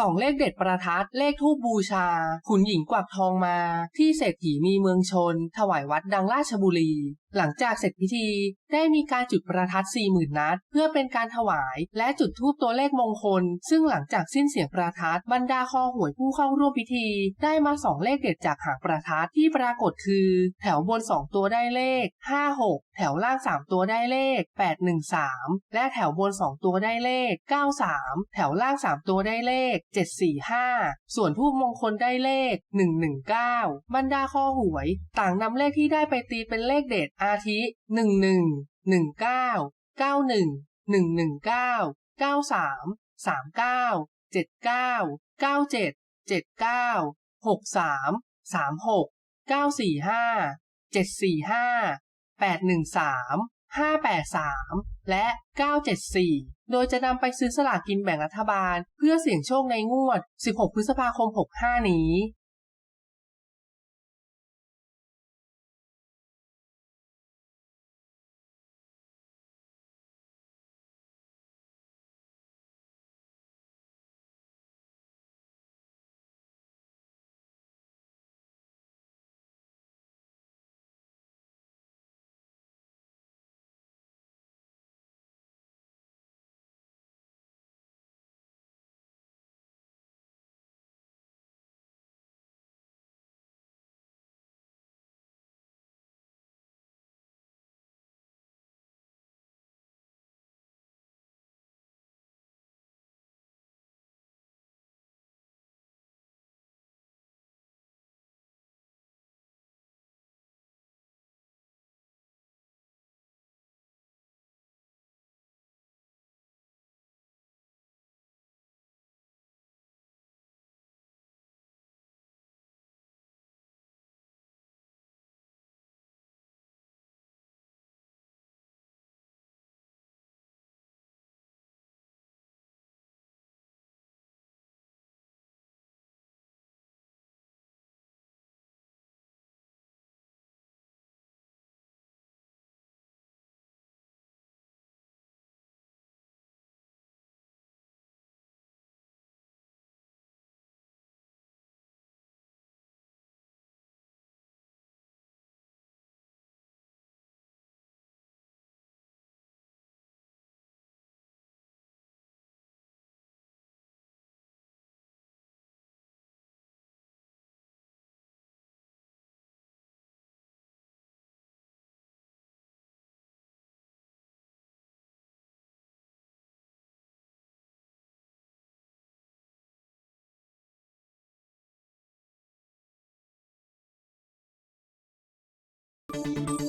สองเลขเด็ดประทัด เลขทูบบูชา ขุนหญิงกวักทองมา ที่เศรษฐีมีเมืองชน ถวายวัดดังราชบุรี หลังจากเสร็จพิธีได้มีการจุดประทัด40,000นัด เพื่อเป็นการถวายและจุดธูปตัวเลขมงคล ซึ่งหลังจากสิ้นเสียงประทัดบรรดาคอหวยผู้เข้าร่วมพิธี ได้มาสองเลขเด็ดจากหางประทัดที่ปรากฏคือ แถวบน 2 ตัวได้เลข 56 แถวล่าง 3 ตัวได้เลข 813 และแถวบน 2 ตัวได้เลข 93 แถวล่าง 3 ตัวได้เลข 745 ส่วนทูปมงคลได้เลข 119 บรรดาคอหวย ต่างนำเลขที่ได้ไปตีเป็นเลขเด็ดอาทิ11 19 91 119 93 39 79 97 79 63 36 945 745 813 583และ 974 โดยจะนำไปซื้อสลากกินแบ่งรัฐบาล เพื่อเสี่ยงโชคในงวด 16 พฤษภาคม 65 นี้ you